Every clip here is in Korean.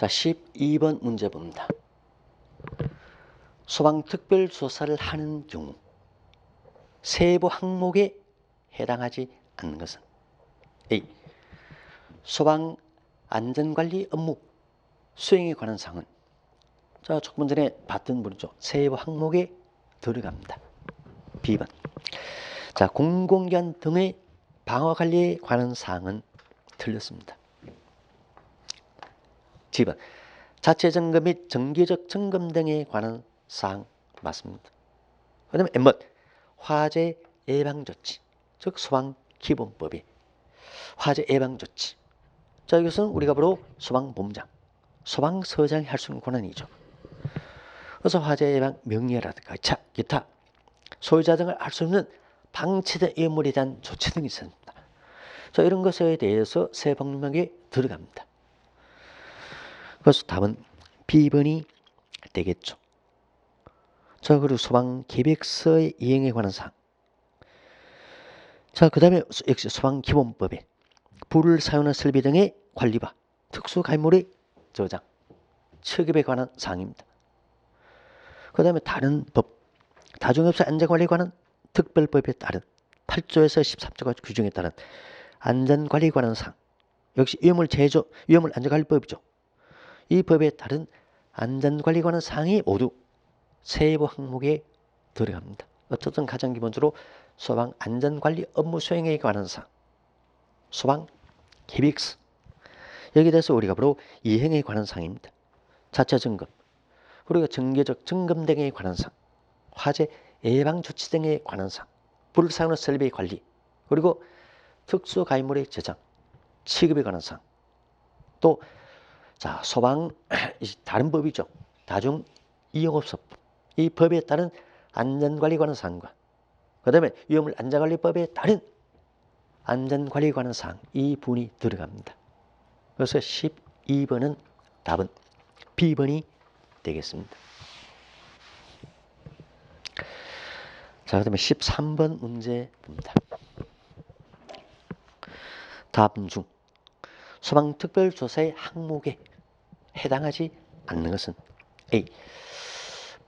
자, 12번 문제 봅니다. 소방 특별 조사를 하는 경우 세부 항목에 해당하지 않는 것은 A. 소방 안전관리 업무 수행에 관한 사항은 자 조금 전에 봤던 분이죠 세부 항목에 들어갑니다. B번 자 공공기관 등의 방어 관리에 관한 사항은 틀렸습니다. G번 자체 점검 및 정기적 점검 등에 관한 사항 맞습니다. 그다음에 M번 화재 예방 조치 즉 소방 기본법이 화재 예방 조치 자 이것은 우리가 바로 소방본부장 소방서장이 할 수 있는 권한이죠. 그래서 화재 예방 명예라든가 차, 기타 소유자 등을 알수 있는 방치된 위험물에 대한 조치 등이 있습니다. 자 이런 것에 대해서 세 방명에 들어갑니다. 그래서 답은 B번이 되겠죠. 자 그리고 소방 계획서의 이행에 관한 사항. 자 그 다음에 역시 소방 기본법에 불을 사용하는 설비 등의 관리와 특수 가물의 저장, 취급에 관한 사항입니다. 그 다음에 다른 법, 다중업체 안전관리에 관한 특별법에 따른 8조에서 13조가 규정에 따른 안전관리에 관한 사항, 역시 위험을 제조, 위험을 안전관리법이죠. 이 법에 따른 안전관리에 관한 사항이 모두 세부 항목에 들어갑니다. 어쨌든 가장 기본적으로 소방 안전관리 업무 수행에 관한 사항, 소방 계획서, 여기에 대해서 우리가 바로 이행에 관한 사항입니다. 자체 점검, 그리고 정기적 점검 등에 관한 사항, 화재 예방 조치 등에 관한 사항, 사용하는 설비 관리, 그리고 특수 가입물의 저장, 취급에 관한 사항, 또 자, 소방 다른 법이죠. 다중 이용업소법. 이 법에 따른 안전관리 관한 사항과 그다음에 위험물 안전관리법에 따른 안전관리에 관한 사항 이 분이 들어갑니다. 그래서 12번은 답은 B번이 되겠습니다. 자, 그다음에 13번 문제 봅니다. 답 중 소방특별조사의 항목에 해당하지 않는 것은 A.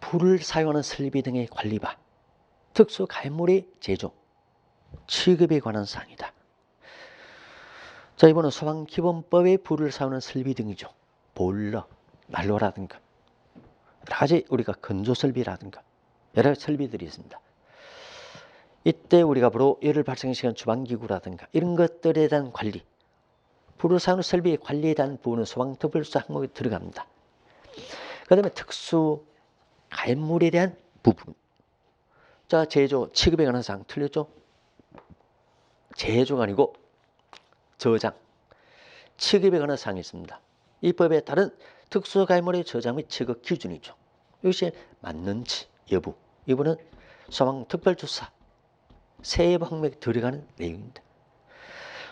불을 사용하는 설비 등의 관리와 특수 가물의 제조, 취급에 관한 사항이다. 자, 이번은 소방기본법의 불을 사용하는 설비 등이죠. 보일러, 난로라든가 여러 가지 우리가 건조설비라든가 여러 설비들이 있습니다. 이때 우리가 바로 열을 발생시키는 주방기구라든가 이런 것들에 대한 관리, 사용하는 설비의 관리에 대한 부분은 소방특별조사 항목에 들어갑니다. 그 다음에 특수 가연물에 대한 부분. 자, 제조, 취급에 관한 사항 틀렸죠? 제조가 아니고 저장, 취급에 관한 사항이 있습니다. 이 법에 따른 특수 가물의 저장 및 취급 기준이죠. 이것이 맞는지 여부. 이번은 소방 특별조사 세부 항목에 들어가는 내용입니다.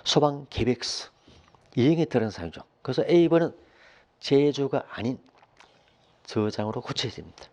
소방 계획서 이행에 들어가는 사항이죠. 그래서 A번은 제조가 아닌 저장으로 고쳐야 됩니다.